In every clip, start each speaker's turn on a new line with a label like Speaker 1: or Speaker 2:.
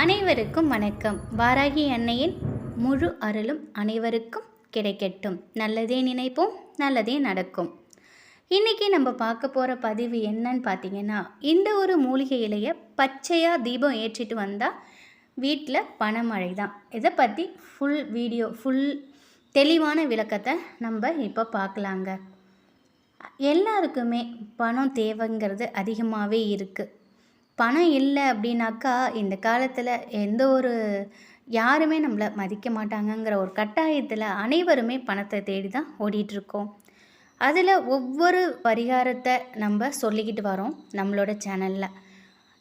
Speaker 1: அனைவருக்கும் வணக்கம். வாராகி அன்னையின் முழு அருளும் அனைவருக்கும் கிடைக்கட்டும். நல்லதே நினைப்போம் நல்லதே நடக்கும். இன்றைக்கி நம்ம பார்க்க போகிற பதிவு என்னன்னு பார்த்தீங்கன்னா இந்த ஒரு மூலிகை இலையை பச்சையாக தீபம் ஏற்றிட்டு வந்தால் வீட்டில் பணமழை தான் இதை பற்றி ஃபுல் வீடியோ ஃபுல் தெளிவான விளக்கத்தை நம்ம இப்போ பார்க்கலாங்க. எல்லாருக்குமே பணம் தேவைங்கிறது அதிகமாகவே இருக்குது பணம் இல்லை அப்படின்னாக்கா இந்த காலத்தில் எந்த ஒரு யாருமே நம்மளை மதிக்க மாட்டாங்கங்கிற ஒரு கட்டாயத்தில் அனைவருமே பணத்தை தேடி தான் ஓடிட்டுருக்கோம். அதில் ஒவ்வொரு பரிகாரத்தை நம்ம சொல்லிக்கிட்டு வரோம் நம்மளோட சேனலில்.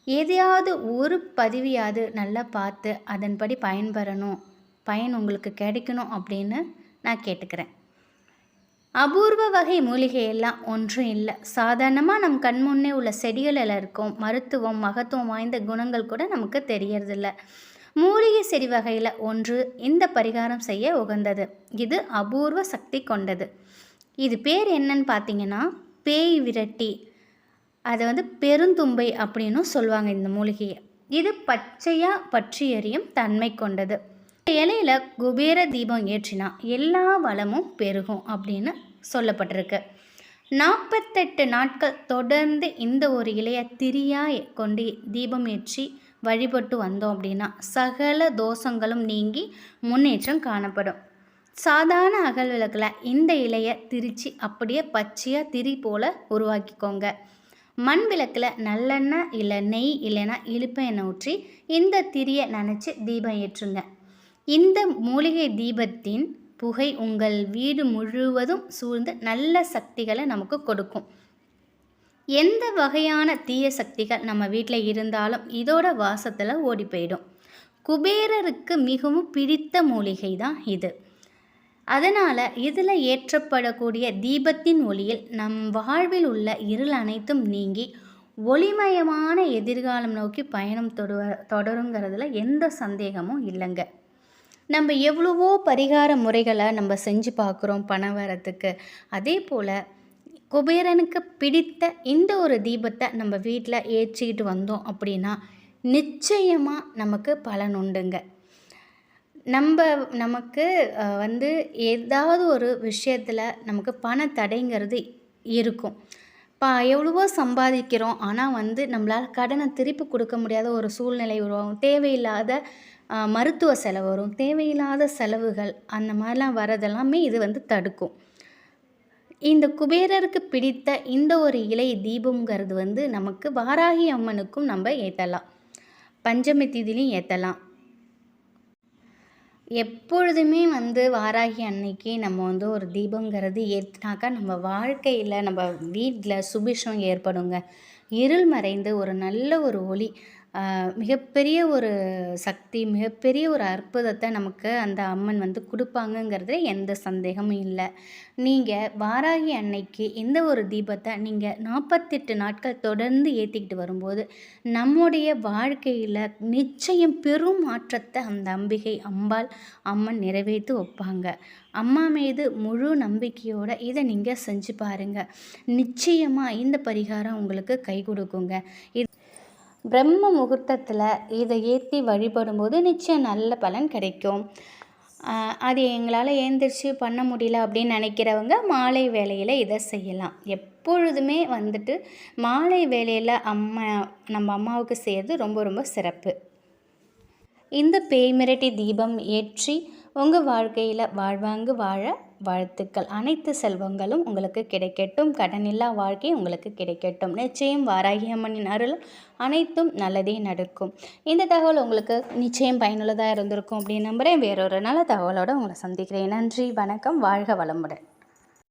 Speaker 1: எதையாவது ஒரு பதிவியாவது நல்லா பார்த்து அதன்படி பயன்பெறணும் பயன் உங்களுக்கு கிடைக்கணும் அப்படின்னு நான் கேட்டுக்கிறேன். அபூர்வ வகை மூலிகையெல்லாம் ஒன்றும் இல்லை. சாதாரணமாக நம் கண் முன்னே உள்ள செடிகளில் இருக்கும் மருத்துவம் மகத்துவம் வாய்ந்த குணங்கள் கூட நமக்கு தெரியறதில்ல. மூலிகை செடி வகையில் ஒன்று இந்த பரிகாரம் செய்ய உகந்தது. இது அபூர்வ சக்தி கொண்டது. இது பேர் என்னன்னு பார்த்தீங்கன்னா பேய் விரட்டி. அதை வந்து பெருந்தும்பை அப்படின்னும் சொல்லுவாங்க இந்த மூலிகையை. இது பச்சையாக பற்றி எறியும் தன்மை கொண்டது. இலையில் குபேர தீபம் ஏற்றினா எல்லா வளமும் பெருகும் அப்படின்னு சொல்லப்பட்டிருக்கு. நாற்பத்தெட்டு நாட்கள் தொடர்ந்து இந்த ஒரு இலையை திரியாக கொண்டு தீபம் ஏற்றி வழிபட்டு வந்தோம் அப்படின்னா சகல தோஷங்களும் நீங்கி முன்னேற்றம் காணப்படும். சாதாரண அகல் விளக்கில் இந்த இலையை திரித்து அப்படியே பச்சையாக திரி போல் உருவாக்கிக்கோங்க. மண் விளக்கில் நல்லெண்ணெய் இல்லை நெய் இல்லைன்னா இழுப்ப எண்ணெய் ஊற்றி இந்த திரியை நினச்சி தீபம் ஏற்றுங்க. இந்த மூலிகை தீபத்தின் புகை உங்கள் வீடு முழுவதும் சூழ்ந்து நல்ல சக்திகளை நமக்கு கொடுக்கும். எந்த வகையான தீய சக்திகள் நம்ம வீட்டில் இருந்தாலும் இதோட வாசத்தில் ஓடி போயிடும். குபேரருக்கு மிகவும் பிடித்த மூலிகை தான் இது. அதனால் இதில் ஏற்றப்படக்கூடிய தீபத்தின் ஒளியில் நம் வாழ்வில் உள்ள இருள் அனைத்தும் நீங்கி ஒளிமயமான எதிர்காலம் நோக்கி பயணம் தொடு தொடருங்கிறதுல எந்த சந்தேகமும் இல்லைங்க. நம்ம எவ்வளவோ பரிகார முறைகளை நம்ம செஞ்சு பார்க்குறோம் பணம் வரத்துக்கு அதே போல் குபேரனுக்கு பிடித்த இந்த ஒரு தீபத்தை நம்ம வீட்டில் ஏற்றிக்கிட்டு வந்தோம் அப்படின்னா நிச்சயமாக நமக்கு பலன் உண்டுங்க. நம்ம நமக்கு வந்து ஏதாவது ஒரு விஷயத்தில் நமக்கு பண தடைங்கிறது இருக்கும். பா எவ்வளவோ சம்பாதிக்கிறோம். ஆனால் வந்து நம்மளால் கடனை திருப்பி கொடுக்க முடியாத ஒரு சூழ்நிலை உருவாகும். தேவையில்லாத மருத்துவ செலவு வரும். தேவையில்லாத செலவுகள் அந்த மாதிரிலாம் வரதெல்லாமே இது வந்து தடுக்கும். இந்த குபேரருக்கு பிடித்த இந்த ஒரு இலை தீபங்கிறது வந்து நமக்கு வாராகி அம்மனுக்கும் நம்ம ஏற்றலாம் பஞ்சமி தீதிலையும் ஏற்றலாம் எப்பொழுதுமே வந்து வாராகி அன்னைக்கு நம்ம வந்து ஒரு தீபங்கிறது ஏற்றினாக்கா நம்ம வாழ்க்கையில் நம்ம வீட்டில் சுபிஷம் ஏற்படுங்க. இருள் மறைந்து ஒரு நல்ல ஒரு ஒளி மிகப்பெரிய ஒரு சக்தி மிகப்பெரிய ஒரு அற்புதத்தை நமக்கு அந்த அம்மன் வந்து கொடுப்பாங்கங்கிறது எந்த சந்தேகமும் இல்லை. நீங்கள் வாராகி அன்னைக்கு இந்த ஒரு தீபத்தை நீங்கள் நாற்பத்தெட்டு நாட்கள் தொடர்ந்து ஏற்றிக்கிட்டு வரும்போது நம்முடைய வாழ்க்கையில் நிச்சயம் பெரும் மாற்றத்தை அந்த அம்பிகை அம்பாள் அம்மன் நிறைவேற்றி வைப்பாங்க. அம்மா மீது முழு நம்பிக்கையோடு இதை நீங்கள் செஞ்சு பாருங்கள் நிச்சயமாக இந்த பரிகாரம் உங்களுக்கு கை கொடுக்குங்க. இது பிரம்ம முகூர்த்தத்தில் இதை ஏற்றி வழிபடும்போது நிச்சயம் நல்ல பலன் கிடைக்கும். அது எங்களால் ஏந்திரிச்சு பண்ண முடியல அப்படின்னு நினைக்கிறவங்க மாலை வேலையில் இதை செய்யலாம். எப்பொழுதுமே வந்துட்டு மாலை வேலையில் அம்மா நம்ம அம்மாவுக்கு செய்கிறது ரொம்ப ரொம்ப சிறப்பு. இந்த பேய்மிரட்டி தீபம் ஏற்றி உங்கள் வாழ்க்கையில் வாழ்வாங்கு வாழ வாழ்த்துக்கள். அனைத்து செல்வங்களும் உங்களுக்கு கிடைக்கட்டும். கடனில்லா வாழ்க்கை உங்களுக்கு கிடைக்கட்டும். நிச்சயம் வாராகி அம்மனின் அருள் அனைத்தும் நல்லதே நடக்கும். இந்த தகவல் உங்களுக்கு நிச்சயம் பயனுள்ளதாக இருந்திருக்கும் அப்படின்னு நம்புகிறேன் வேறொரு நல்ல தகவலோடு உங்களை சந்திக்கிறேன். நன்றி வணக்கம். வாழ்க வளமுடன்.